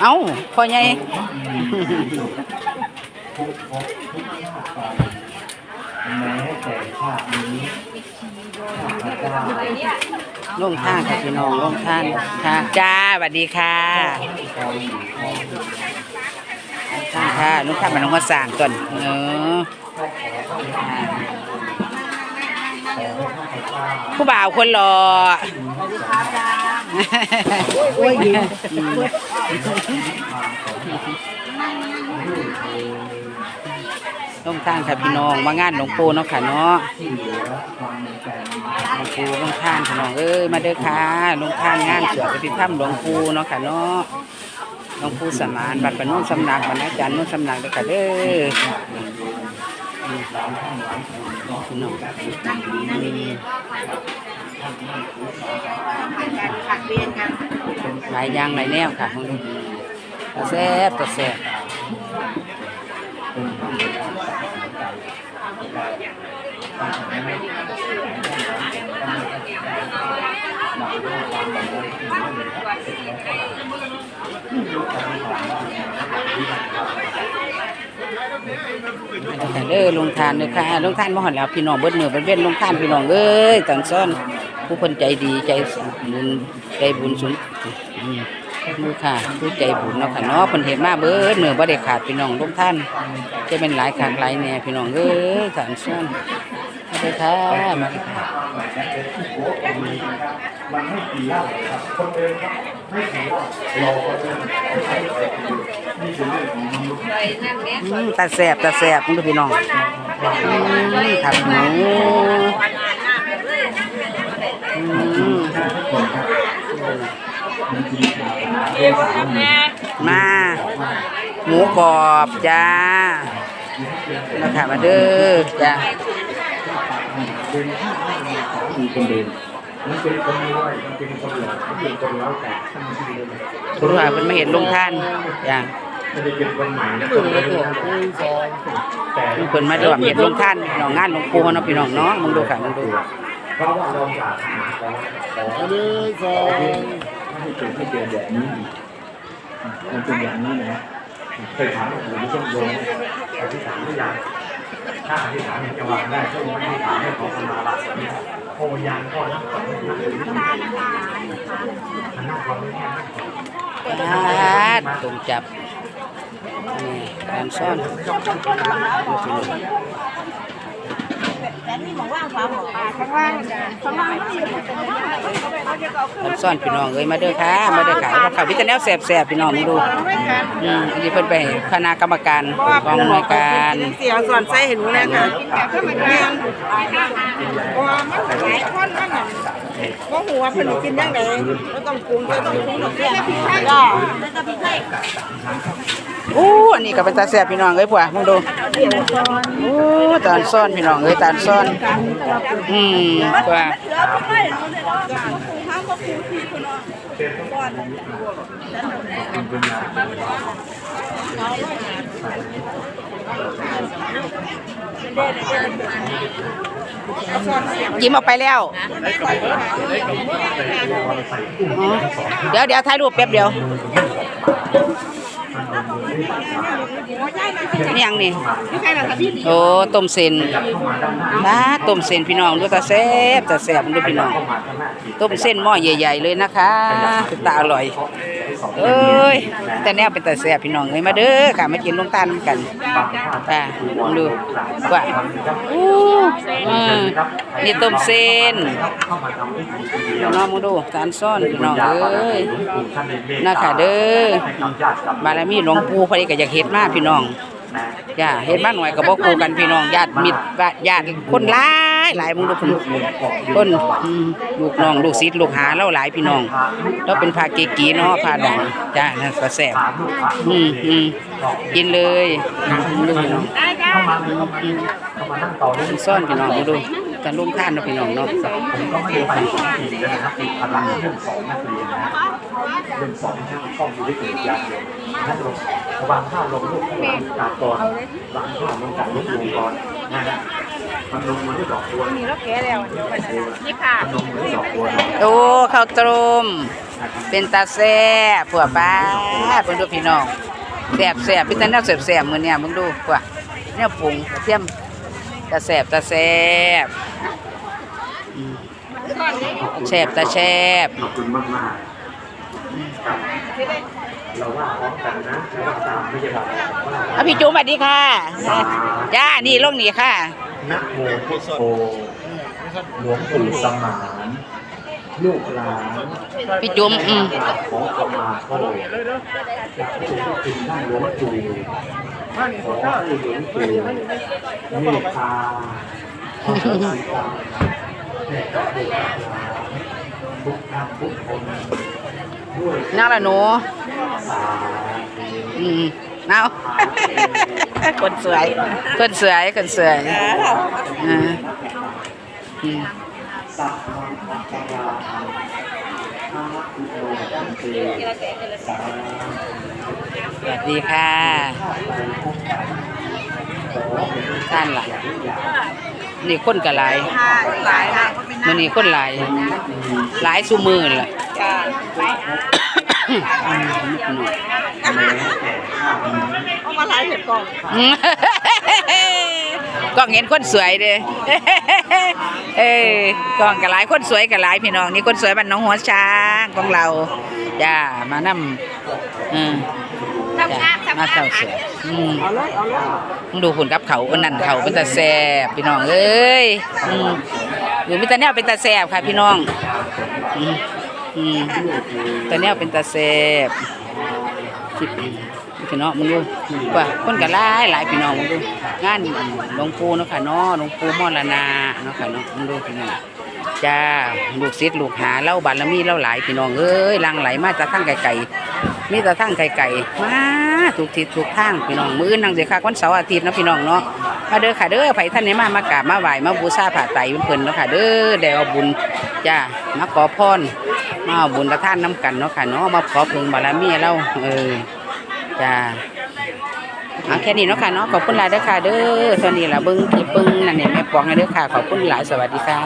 เอ้าพ่อใหญ่แม้แต่ชาตินี้ลงท่านค่ะพี่น้องลงท่านค่ะจ้าสวัสดีค่ะคอยอยู่คอยอยู่ท่านค่ะลุงท่านมาลงมาสั่งก่อนเอออ่าผู้บ่าวคนหล่อโอ้ยดี ลงท่านค่ะพี่น้องมางานหลวงปู่เนาะค่ะเนาะหลวงปู่ลงท่านพี่น้องเอ้ยมาเด้อค่ะลงท่านงานเสวดปฏิธรรมหลวงปู่เนาะค่ะเนาะหลวงปู่สมานบัดปะนุ่นสำนักบัดอาจารย์นุ่นสำนักเด้อค่ะเด้อพี่น้อง หลายอย่างหลายแนวค่ะตาแซ่บตาแซ่บอันนี้ค่ะเด้อลงทานเด้อค่ะลงทานมาหอดแล้วพี่น้องเบิดมือเบิดเว้นลงทานพี่น้องเอ้ยตอนซ่อน ผู้คนใจดีใจบุญใจบุญสุนมือค่ะผู้ใจบุญเนาะค่ะเนาะเพิ่นเห็นมาเบิดมือบ่ได้ขาดพี่น้องลงท่านจะเป็นหลายขากหลายแน่พี่น้องเอ้ยตอนซ่อนมาเด้อค่ะมาเด้อค่ะมันไม่กี่เหล้าครับคนเดินครับไม่กี่เหล้ารอคนเดินใช้แต่นี่คือเรื่องของมนุษย์ตาแสบตาแสบมึงพี่น้องอืมขับหมู มา หมูกรอบจ้ามาค่ะมาเด้อจ้าเดินข้ามไม่มีของมีคนเดินมันเป็นคนไม่ร้อยมันเป็นคนหล่อมันเป็นคนเล้าแต่ทั้งที่เลยคุณว่าเพิ่นไม่เห็นลงท่านจ้าเป็นคนใหม่นะคนเดินนะแต่เพิ่นมาดวมเห็นลงท่านพี่น้องงานหลวงปู่เนาะพี่น้องเนาะมึงดูค่ะมึงดู เพราะว่าเราอยากหาของของเลยขอไม่ให้เกิดให้เกิดแบบนี้อีกมันเป็นอย่างนี้นะเคยถามหลวงปู่ที่ช่วงโยมอธิษฐานหรือยังถ้าอธิษฐานเนี่ยจะวางได้ช่วงไม่อธิษฐานให้ขอขมาลาสเนี่ยโพยานก็นั่งก่อนนั่งอยู่ที่นี่นั่งก่อนไม่แน่นั่งก่อน ปาดตุ่มจับนี่การซ่อนดูพี่น้องมันซ่อนพี่น้องเอ้ยมาเด้อค่ะมาเด้อค่ะข่าววิจารณ์แนวแสบพี่น้องดูอืมอันนี้เพิ่นไปคณะกรรมการกองหน่วยการเสียส่วนใส่เห็นหนูแล้วค่ะว่ามันหลายคนมันน่ะว่าหัวเพิ่นกินยังไงก็ต้องปรุงก็ต้องปรุงกับเสียจ้า อู้อันนี้ก็เป็นตาแสบพี่น้องเอ้ยผัวมึงดูอู้ตอนซ่อนพี่น้องเอ้ยตอนซ่อน อืมผัวยิ้มออกไปแล้วอ๋อเดี๋ยวเดี๋ยวถ่ายรูปแป๊บเดียว นี่ยังนี่โอ้ต้มเส้นนะต้มเส้นพี่น้องดูตาแซ่บตาแซ่บดูพี่น้อง ต้มเส้นหม้อใหญ่ ๆ เลยนะคะคือตาอร่อย เอ้ยแต่แนวเป็นแตาแซ่บพี่น้องเอ้ยมาเด้อค่ะมากินลงทานกันจ้าลองดูว่าอู้มนี่ต้มเส้นน้องมาดูทานซ่อนพี่น้องเอ้ยน่าค่ะเด้อบารมีหลวงปู่พอดีก็อยากเฮ็ดมากพี่น้องจ้าเฮ็ดบ้านหน่อยก็บ่คู่กันพี่น้องญาติมิตรญาติคนลาายหลายมึงดูเพิ่นคนลูกน้องลูกศิษย์ลูกหาเราหลายพี่น้องเราเป็นพาเกกีเนาะพาดังจ้านั่นก็แซ่บอืมอืมกินเลยอืมดูพี่น้องซ่อนพี่น้องมึงดูกันร่วมทานเนาะพี่น้องเนาะผมก็ไม่ได้ไปองปีแล้วนะครับมีพลังเรื่องสองนักเรียนนะเรื่องสองที่กล้องอยู่ที่ตึกยานเลยวนั่นลงวางข้าลงลูกกาดก่อนวางข้าลงจากลูกลงก่อน นะฮะมันลงมาที่ดอกบัวนี่เราแก่แล้วเดี๋ยวกันนะนี่ค่ะมันลงมาที่ดอกบัวโอ้ข้าวต้มเป็นตาแซ่บผัวป้าเพิ่นดูพี่น้องแซ่บแซ่บพี่ตาแนวแซ่บแซ่บมื้อเนี่ยมึงดูผัวแนวปรุงกระเทียมตาแซ่บตาแซ่บอืมแซ่บตาแซ่บขอบคุณมากมากครับเราว่าพร้อมกันนะเราว่าตามไม่ใช่แบบว่าอะพี่จุ๋มสวัสดีค่ะ จ้า นี่ลงนี่ค่ะ นะโมพุทโธหลวงปู่สมานลูกหลานพี่จุ๋มอืมขอขมาพ่อจากพระคุณท่านหลวงปู่ขอให้หลวงปู่เมตตาขอให้ตาแด่กับบุตรหลานทุกท่านทุกคนด้วยนั่งละหนูสาอืมเอา คนสวยคนสวยคนสวยอ่าอืมสัพพังอัปปราทังนาอุโนจันติสาสวัสดีค่ะท่านล่ะนี่คนก็หลายค่ะหลายนะมื้อนี้คนหลาย หลายซุมื้อนั่นล่ะจ้าอืม เอามาหลายเห็ดกล่องกล้องเห็นคนสวยเด้เอ้ยกล้องก็หลายคนสวยก็หลายพี่น้องนี่คนสวยบ้านน้องหัวช้างของเราจ้ามานำอืมามาเจ้าเสวยอืมเอาเลยเอาเลยดูหุ่นกับเขาอันนั่นเขาเป็นตาแซ่บพี่น้องเอ้ยอืมอยู่มีแต่แนวเป็นตาแซ่บค่ะพี่น้องอืม อืมแต่แนวเป็นตาแซ่บพี่น้องมึงดูว่าคนก็หลายหลายพี่น้องมึงดูงานหลวงปู่เนาะค่ะเนาะหลวงปู่มรณาเนาะค่ะเนาะมึงดูพี่น้องจ้าลูกศิษย์ลูกหาเล่าบารมีเล่าหลายพี่น้องเอ้ยลังไหลมาจากทางไกลๆมีแต่ทางไกลๆมาถูกทิศถูกทางพี่น้องมื้อนั่งเสียค่ะวันเสาร์อาทิตย์นะพี่น้องเนาะมาเด้อค่ะเด้อไผท่านไหนมามากราบมาไหว้มาบูชาผ้าไตเพิ่นเนาะค่ะเด้อได้เอาบุญจ้ามาขอพร มาเอาบุญประทานน้ำกันเนาะค่ะเนาะมาขอพึงบารมีเราเออจ้าเอาแค่นี้เนาะค่ะเนาะขอบคุณหลายเด้อค่ะเด้อตอนนี้ล่ะเบิ้งคลิปเบิ้งนั่นเนี่ยแม่ปองเด้อค่ะขอบคุณหลายสวัสดีค่ะ